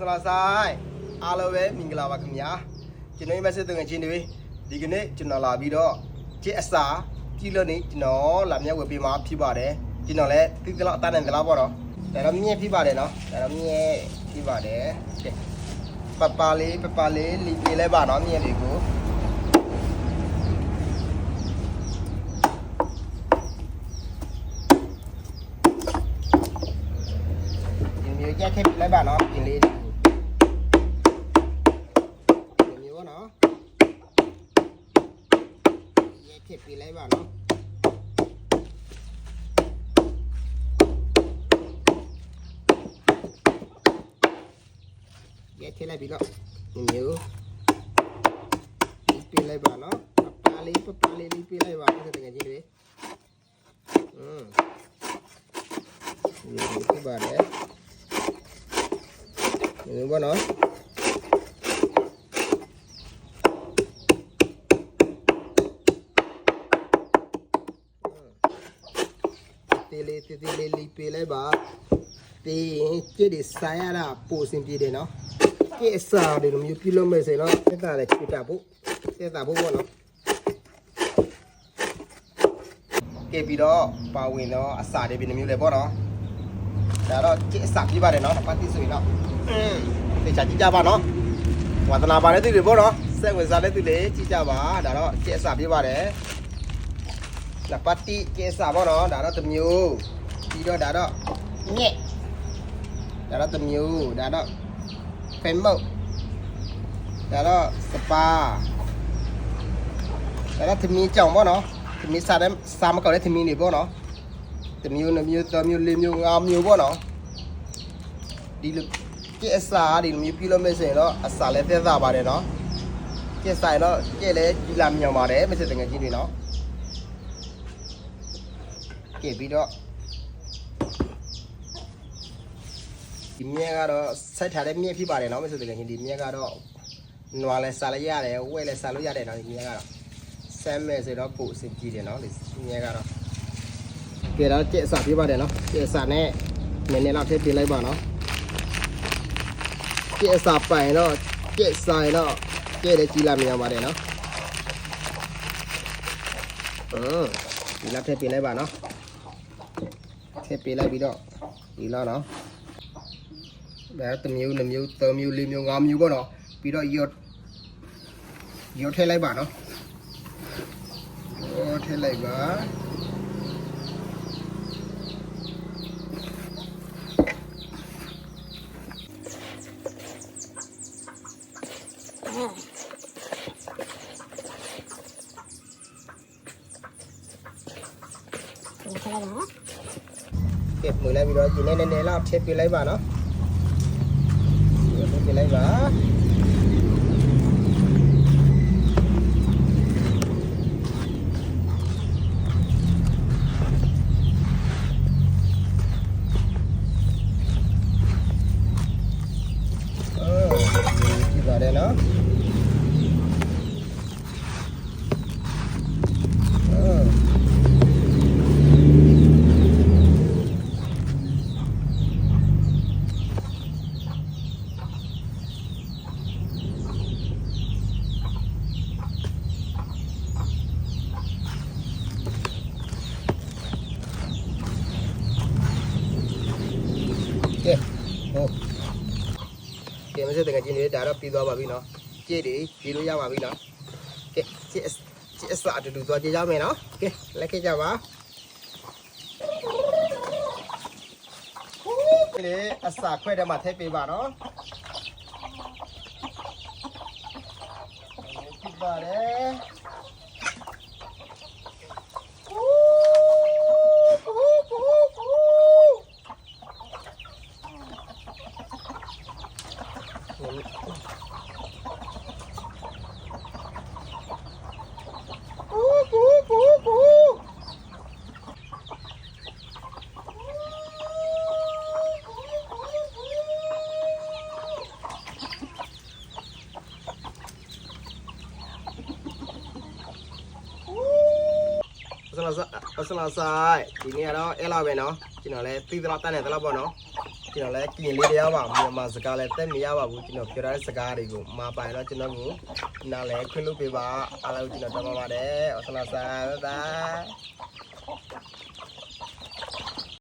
ဆလာဆိုင်အားလုံးပဲမင်္ဂလာပါခင်ဗျာကျွန်တော်ရဲ့ message တငယ်ချင်းတွေဒီကနေ့ကျွန်တော်လာပြီးတော့ချစ်အစာကြည့်လို့နေကျွန်တော်လာမျက်ဝယ်ပေးမှာဖြစ်ပါတယ်ကျွန်တော်လည်းတိတိလောက်အတန်းနဲ့တလားပေါ့နော်ဒါတော့မြင့်ဖြစ်ပါတယ်နော်ဒါတော့မြင့်ဖြစ်ပါတယ်ကဲပပလေးပပလေးလီပေးလိုက်ပါနော်မြင့်လေးကို ရက်ခက်ပြလိုက်ပါနော်ရဲထည့်လိုက်ပြီးတော့ဒီမျိုးဒီပြလိုက်ပါနော်ပပလေးပပလေးလေးပြလိုက်ပါဦးတကယ်ကြီးတွေอืมဒီပြပါတယ်ဒီဘောနော်တေး လေးတေးသေးလေးလေးပြလိုက်ပါပြီးရင်ကြည့်ဒီဆိုင်ရတာပိုစင်ပြေတယ်နော်ကဲအစားဒီလိုမျိုးပြုလုပ်မယ်ဆိုရင်တော့တက်တာလည်းချွတ်တာဖို့တက်တာဖို့ပေါ့နော်ကဲပြီးတော့ပါဝင်တော့အစားတွေဘယ်နှမျိုးလဲပေါ့နော်ဒါတော့ကြည့်အစားပြပါတယ်နော်ပတ်တိဆိုရင်တော့อืมတေချာကြည့်ကြပါနော်ဝါသနာပါတဲ့သူတွေပေါ့နော်စက်ဝင်စားတဲ့သူတွေကြည့်ကြပါဒါတော့ကြည့်အစားပြပါတယ် ဒါပါတီကင်းစာပေါ့နော်ဒါတော့တစ်မျိုးပြီးတော့ဒါတော့ညက်ဒါတော့တစ်မျိုးဒါတော့ဖဲမုတ်ဒါတော့စပါဒါတော့သမီးကြောင်ပေါ့နော်သမီးစားတဲ့စားမကောက်တဲ့သမီးတွေပေါ့နော်တစ်မျိုးနှစ်မျိုးသုံးမျိုးလေးမျိုးငါးမျိုးပေါ့နော်ဒီလိုကြက်အစာဒီလိုမျိုးပြုလုပ်မယ်ဆိုရင်တော့အစာလည်းသက်သာပါတယ်နော်ကြက်ဆိုင်တော့ကြက်လည်းကြီးလာမြောင်ပါတယ်မစ္စတငယ်ချင်းတွေနော် ကျက်ပြီးတော့ဒီမြက်ကတော့ဆက်ထားတဲ့မြက်ဖြစ်ပါတယ်နော်မစစ်တငယ်ချင်းဒီမြက်ကတော့နွားလည်းစားလို့ရတယ်ဝဲလည်းစားလို့ရတယ်နော်ဒီမြက်ကတော့ဆမ်းမယ်ဆိုတော့ပို့အဆင်ပြေတယ်နော်ဒီမြက်ကတော့ကဲတော့ကျက်အစာပြပါတယ်နော်ကျက်အစာနဲ့နည်းနည်းလောက်ထည့်ပေးလိုက်ပါနော်ကျက်စာပိုင်တော့ကျက်ဆိုင်တော့ကျက်တဲ့ကြီးလာမြန်ပါတယ်နော်အင်းဒီလောက်ထည့်ပေးလိုက်ပါနော် ထည့်ပေးလိုက်ပြီးတော့ဒီလောက်နော်ဒါတစ်မျိုးနှစ်မျိုးသုံးမျိုးလေးမျိုးငါးမျိုးပေါ့နော်ပြီးတော့ရော့ရော့ထည့်လိုက်ပါနော်ရော့ထည့်လိုက်ပါ F15 video ini ini ini lah lấy vào. bah no pilih bah đây nó ကဲမစတဲ့ကကြီးနေဒါတော့ပြီးသွားပါပြီနော်ကြည့်တယ်ကြည့်လို့ရပါပြီနော်ကဲကြည့်ကြည့်အစအတူတူသွားကြည့်ကြမယ်နော်ကဲလက်ခဲ့ကြပါဒီလေအစခွဲတဲ့မှာထည့်ပေးပါနော်ဖြစ်ပါတယ် အစလာဆိုင်ဒီနေ့ကတော့အဲ့လောက်ပဲเนาะကျွန်တော်လည်းသီးသလားတတ်နေသလားပေါ့เนาะ ကျွန်တော်လည်းကင်လေးတရားပါမြန်မာစကားလည်းတက်မရပါဘူးကျွန်တော်ပြောတဲ့စကားတွေကိုမှာပိုင်တော့ကျွန်တော်ကိုနားလည်းခွင့်လို့ပေးပါအားလုံးကျွန်တော်တောင်းပါပါတယ်အဆလာဆိုင်ဘိုင်ဘိုင်